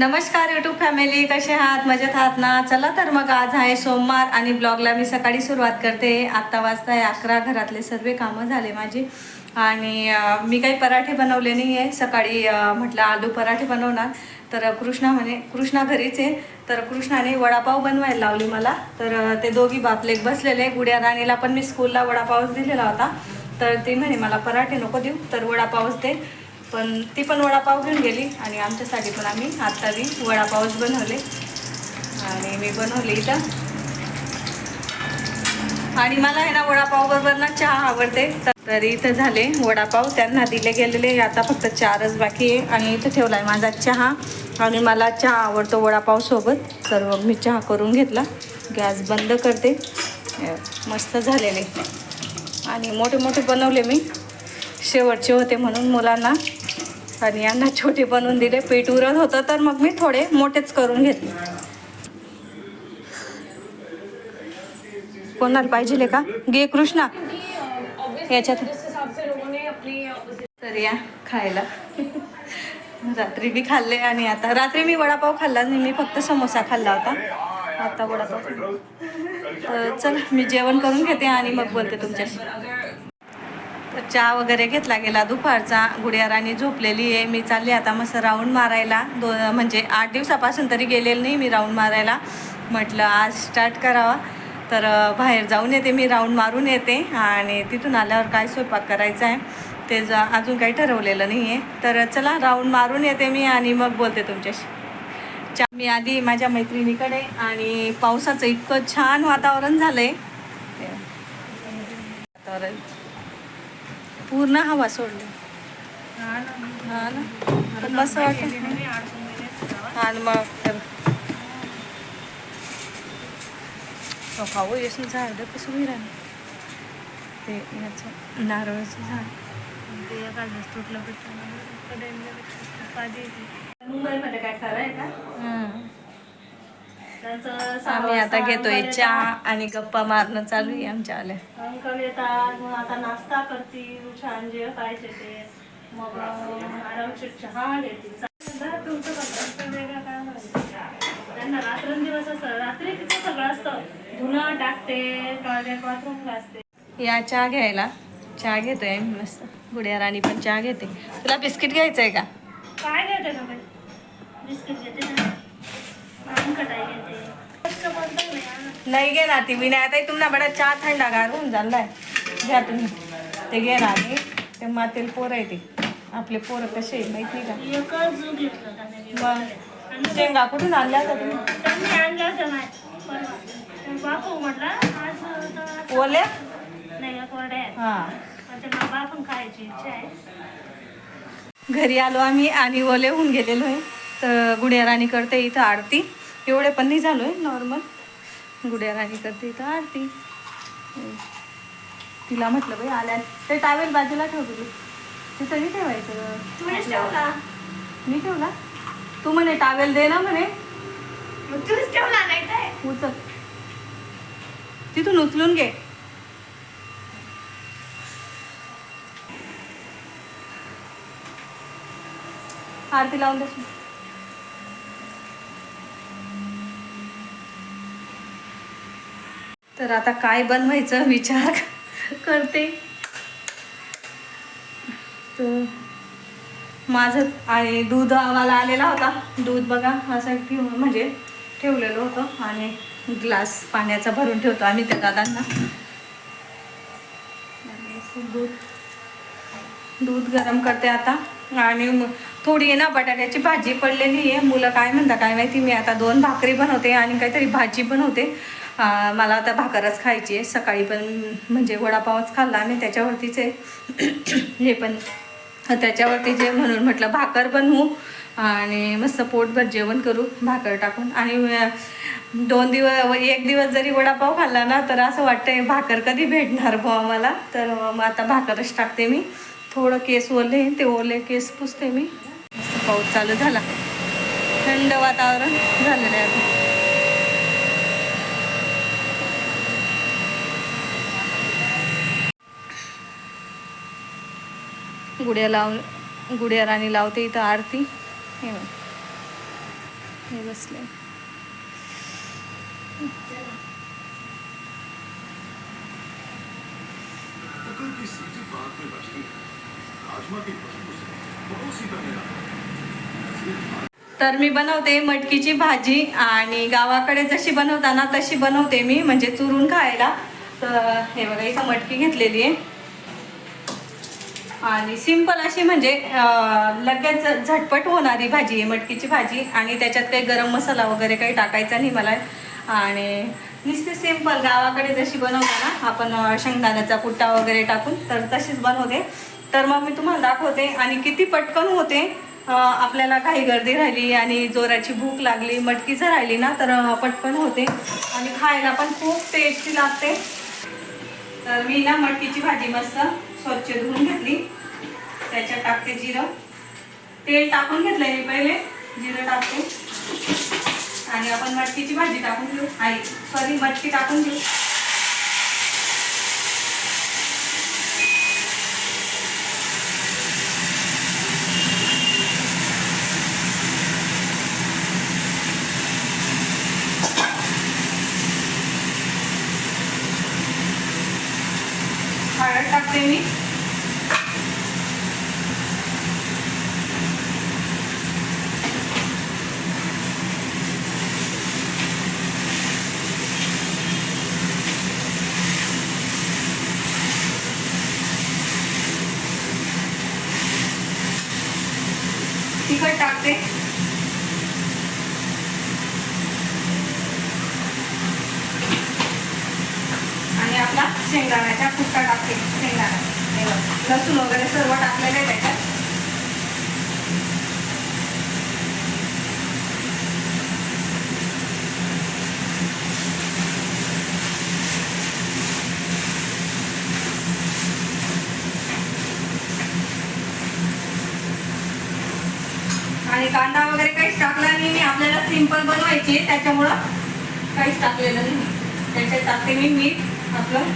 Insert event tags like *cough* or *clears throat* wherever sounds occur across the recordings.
नमस्कार YouTube family कसे आहात? मजेत आहात ना? चला तर मग आज आहे सोमवार आणि ब्लॉगला मी सकाळी सुरुवात करते. आत्ता वाजता आहे अकरा घरातले सर्व कामं झाले माझी. आणि मी काही पराठे बनवले नाही आहे सकाळी म्हटलं आलू पराठे बनवणार. तर कृष्णा म्हणे कृष्णा घरीच आहे. तर कृष्णाने वडापाव बनवायला लावली मला. तर ते दोघी बापले बसलेले. गुड्या राणीला पण मी स्कूलला वडापावच दिलेला होता. तर ती म्हणे मला पराठे नको देऊ तर वडापावच दे. पण ती पण वडापाव घेऊन गेली आणि आमच्यासाठी पण आम्ही आत्ता बी वडापावच बनवले. आणि मी बनवले इथं. आणि मला आहे ना वडापाव बरोबर ना चहा आवडते. तर- इथं झाले वडापाव. त्यांना दिले गेलेले. आता फक्त चारच बाकी आहे. आणि इथं ठेवला आहे माझा चहा. आणि मला चहा आवडतो वडापावसोबत तर मग मी चहा करून घेतला. गॅस बंद करते. मस्त झालेले. आणि मोठे मोठे बनवले मी. शेवटचे होते म्हणून मुलांना. आणि यांना छोटे बनवून दिले. पीठ उरत होतं तर मग मी थोडे मोठेच करून घेतले. कोणाला पाहिजे का? गे कृष्णा. याच्यात. तर या खायला. रात्री बी खाल्ले आणि आता. रात्री मी वडापाव खाल्ला नाही मी फक्त समोसा खाल्ला होता. आता वडापाव तर चल मी जेवण करून घेते आणि मग बोलते तुमच्याशी. चहा वगैरे घेतला गेला दुपारचा गुडिया राणी झोपलेली आहे. मी चालली आता मस्त राऊंड मारायला. दो म्हणजे आठ दिवसापासून तरी गेलेलं नाही मी राऊंड मारायला. म्हटलं आज स्टार्ट करावा. तर बाहेर जाऊन येते मी राऊंड मारून येते. आणि तिथून आल्यावर काय स्वयंपाक करायचा आहे ते जा अजून काही ठरवलेलं नाही आहे. तर चला राऊंड मारून येते मी आणि मग बोलते तुमच्याशी. चा मी आली माझ्या मैत्रिणीकडे आणि पावसाचं इतकं छान वातावरण झालं आहे वातावरण पूर्ण हवा सोडली. हा ना? पण मस्त वाटत आणि मग तर. हो खाऊ येसून झाड कसं राहिलं ते याचं नारळाचं झाड. मुंबईमध्ये काय खरं आहे का? आम्ही आता घेतोय चहा आणि गप्पा मारणं चालू आहे आमच्या आल्या अंकल येतात मग आता नाश्ता करतील छान जे पाहिजे ते. मग आरामशीर चहा तुमचं कसं वेगळं काय. त्यांना रात्रंदिवस असतं रात्री तिचं सगळं असतं. धुणं टाकते टॉयलेट बाथरूम घासते. या चहा घ्यायला. चहा घेतोय आम्ही मस्त. गुड्या राणी पण चहा घेते. तुला बिस्किट घ्यायचं आहे का? काय घेते बाई? बिस्किट घेते ना. नाही घे ना ती. मी नाही आता तुम्हाला बडा चहा थंडागार होऊन झालाय घ्या तुम्ही. ते घे राणी ते मातेल पोर आहे ते. आपले पोरं कसे माहीत नाही का? मग शेंगा कुठून आणल्या का तुम्ही? ओल्या? हां. घरी आलो आम्ही आणि ओले होऊन गेलेलो आहे. तर गुड्या राणी करते इथं आरती. एवढे पण नाही झालो आहे नॉर्मल गुड्या राणी करते इथं आरती. तिला म्हटलं बाई आल्या. ते टावेल बाजूला ठेव तुझी. तिथं नाही ठेवायचं. मी ठेवला. तू म्हणे टावेल दे ना म्हणे. तुम्हीच ठेवला नाही उचल. तिथून उचलून घे. आरती लावून दे तर आता काय बनवायचं *laughs* विचार करते. तर माझं आणि दूध आम्हाला आलेला होता. दूध बघा असं ठेव म्हणजे ठेवलेलं होतं आणि ग्लास पाण्याचा भरून ठेवतो आम्ही त्या दादांना. दूध दूध गरम करते आता. आणि थोडी आहे ना बटाट्याची भाजी पडलेली आहे. मुलं काय म्हणता काय माहिती मी आता दोन भाकरी बनवते आणि काहीतरी भाजी बनवते. मला आता भाकरच खायची आहे. सकाळी पण म्हणजे वडापावच खाल्ला आणि त्याच्यावरतीच आहे. *clears throat* हे पण. त्याच्यावरती जे म्हणून म्हटलं भाकर बनवू आणि मस्त पोटभर जेवण करू भाकर टाकून. आणि दोन दिवस एक दिवस जरी वडापाव खाल्ला ना तर असं वाटतंय भाकर कधी भेटणार बुवा मला तर मग आता भाकरच टाकते मी. थोडं केस ओले ते ओले केस पुसते मी. पाऊस चालू झाला. थंड वातावरण झालेलं आहे गुड्या लावून गुड्या राणी लावते इथं आरती. हे बघ. हे बसले तर मी बनवते मटकीची भाजी आणि गावाकडे जशी बनवताना तशी बनवते मी म्हणजे चुरून खायला. तर हे बघा इथं मटकी घेतलेली आहे. आणि सिंपल अशी म्हणजे लगेच झटपट होणारी भाजी आहे मटकीची भाजी. आणि त्याच्यात काही गरम मसाला वगैरे काही टाकायचा नाही मला. आणि नुसते सिंपल गावाकडे जशी बनवतो ना आपण शेंगदाण्याचा कुट्टा वगैरे टाकून तर तशीच बनवते. तर मग मी तुम्हाला दाखवते. आणि किती पटकन होते आपल्याला काही गर्दी राहिली आणि जोराची भूक लागली मटकीचं राहिली ना तर पटकन होते. आणि खायला पण खूप टेस्टी लागते. तर मी ना मटकीची भाजी मस्त स्वच्छ धुवून घेतली. त्याच्यात टाकते जिरं. तेल टाकून घेतलं मी पहिले. जिरं टाकते. आणि आपण मटकीची भाजी टाकून घेऊ. आई सॉरी मटकी टाकून घेऊ. हळद टाकते मी तिखट टाकते आणि शेंगदाण्याच्या कुट्टा टाकते शेंगदाणा. लसूण वगैरे सर्व टाकलेलं आहे त्याच्यात. आणि कांदा वगैरे काहीच टाकला नाही मी आपल्याला सिंपल बनवायची त्याच्यामुळं काहीच टाकलेलं नाही त्याच्यात टाकते मी मीठ आपलं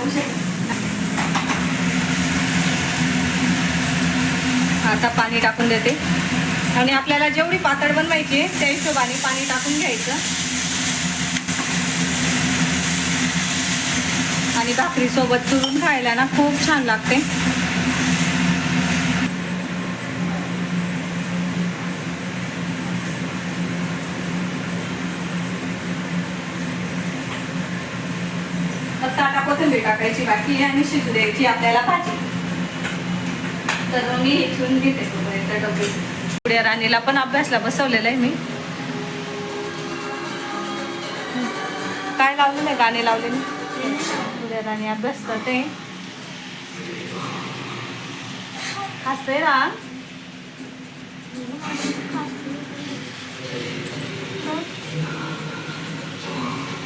बघू शकता आता पाणी टाकून देते. आणि आपल्याला जेवढी पातळ बनवायची आहे त्या हिशोबाने पाणी टाकून घ्यायचं. आणि भाकरीसोबत चुरून खायला ना खूप छान लागते फक्त आता कोथिंबीर टाकायची बाकी आहे आणि शिजू द्यायची आपल्याला भाजी. तर मी इथून घेते तोपर्यंत डबे. पुढे राणीला पण अभ्यासला बसवलेलं आहे मी. काय लावलेलं आहे गाणे लावलेले पुढे राणी अभ्यास करते. हसते ना?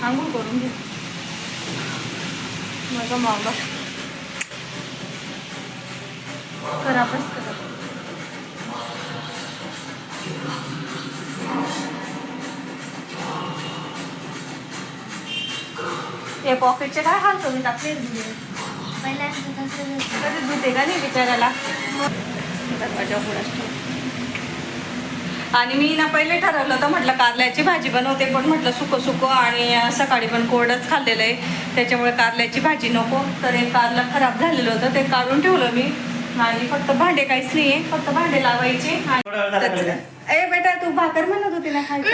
आंघोळ करून घे. मग मग कर अभ्यास कर हे पॉकेटचे काय हाल करून टाकले? कधी धुते का नाही दरवाजा उघडाच ठेव. आणि मी ना पहिले ठरवलं होतं म्हटलं कारल्याची भाजी बनवते पण म्हटलं सुकं सुकं आणि सकाळी पण कोरडच खाल्लेलं आहे. त्याच्यामुळे कारल्याची भाजी नको. तर हे कारलं खराब झालेलं होतं ते काढून ठेवलं मी. आणि फक्त भांडे काहीच नाही आहे फक्त भांडे लावायचे आणि ए बेटा तू भाकर म्हणत होती ना खायचं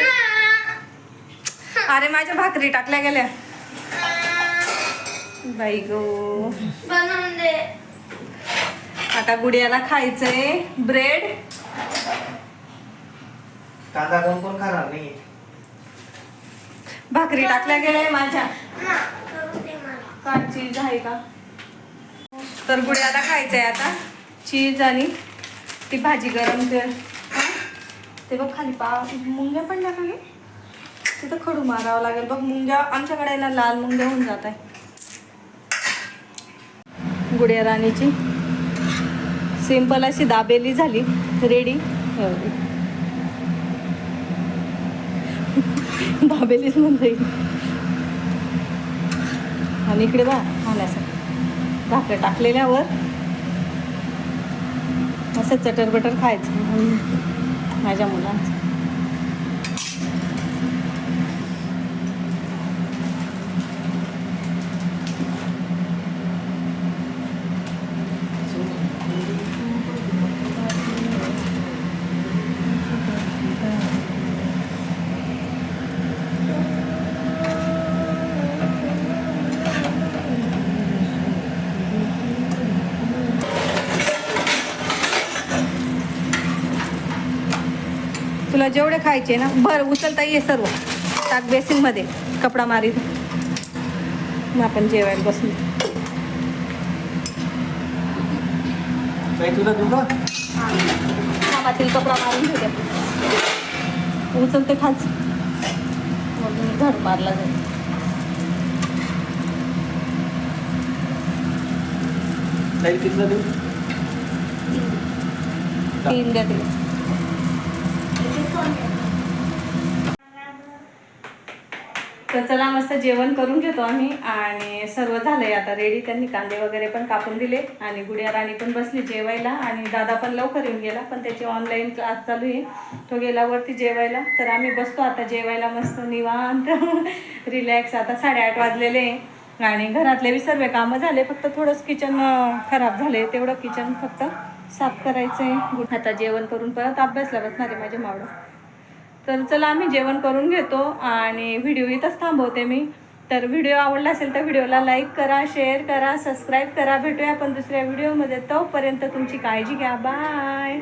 अरे माझ्या भाकरी टाकल्या गेल्या. बाई गो. बनवून दे. आता गुडियाला खायचंय ब्रेड कांदा कोण कोण खाणार नाही. भाकरी टाकल्या गेल्या माझ्या? काय चीज आहे का? तर गुडियाला खायचंय आता. चीज आणि ती भाजी गरम ते हा? ते बघ खाली पा मुंग्या पडल्या का ग? तिथं खडू मारावं लागेल. बघ मुंग्या आमच्याकडे ना लाल मुंग्या होऊन जात आहे गुडिया राणीची. सिंपल अशी दाबेली झाली. रेडी दाबेलीच म्हणता येईल. आणि इकडे बा खाण्यासाठी भाकऱ्या टाकलेल्यावर असं चटरबटर खायचं. माझ्या मुलांचं. जेवढे खायचे ना बरं उचलता ये सर्व. टाक बेसिनमध्ये कपडा मारी मग आपण जेवायला बसून. कामातील कपडा मारून घेते. उचलते खाच मग मारला जाईल. तीन द्या तिला तर चला मस्त जेवण करून घेतो आम्ही. आणि सर्व झालंय आता रेडी त्यांनी कांदे वगैरे पण कापून दिले. आणि गुडिया राणी पण बसली जेवायला. आणि दादा पण लवकर येऊन गेला. पण त्याची ऑनलाईन क्लास चालू आहे. तो गेल्यावरती जेवायला. तर आम्ही बसतो आता जेवायला मस्त निवांत. *laughs* रिलॅक्स आता साडेआठ वाजलेले आहे. आणि घरातले बी सर्व कामं झाले. फक्त थोडंच किचन खराब झाले तेवढं किचन फक्त साफ करायचं आहे आता जेवण करून परत अभ्यासला बसणार आहे माझे मावडं तर चला आम्ही जेवण करून घेतो आणि व्हिडिओ इथंच थांबवते मी. तर व्हिडिओ आवडला असेल तर व्हिडिओला लाईक करा शेअर करा सबस्क्राईब करा. भेटूया आपण दुसऱ्या व्हिडिओमध्ये. तोपर्यंत तुमची काळजी घ्या. बाय